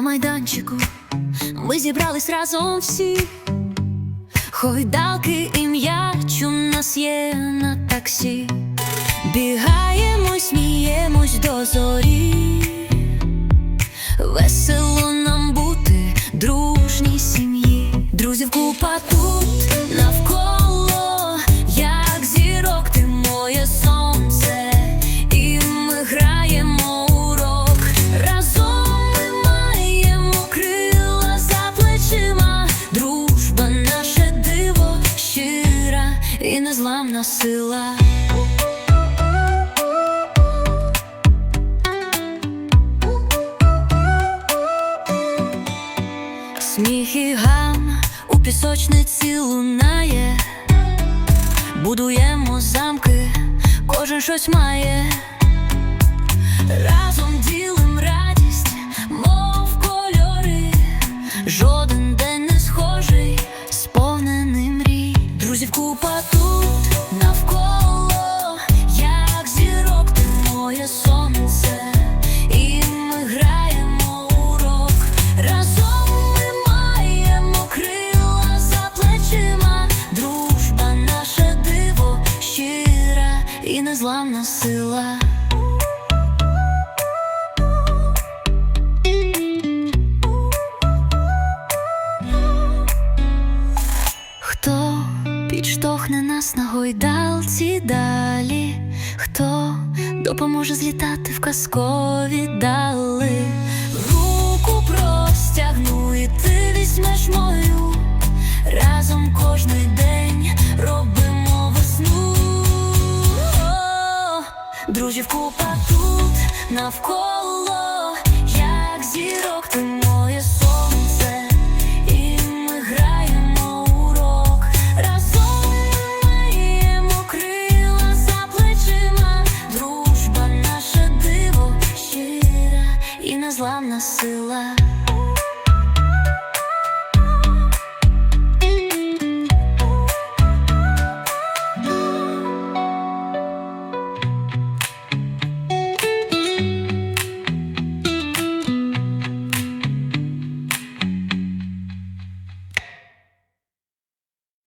На майданчику ми зібрались разом всі. Хойдалки і м'яч у нас є на таксі. Бігаємо, сміємось до зорі. Весело нам бути дружній сім'ї. Друзів купа і незламна сила. Сміх і гам у пісочниці лунає, будуємо замки, кожен щось має. Разом і незламна сила. Хто підштовхне нас на гойдалці далі? Хто допоможе злітати в казкові дали? Друзів купа тут навколо, як зірок, ти моє сонце, і ми граємо урок. Разом маємо крила за плечима. Дружба наше диво, щира і незламна сила.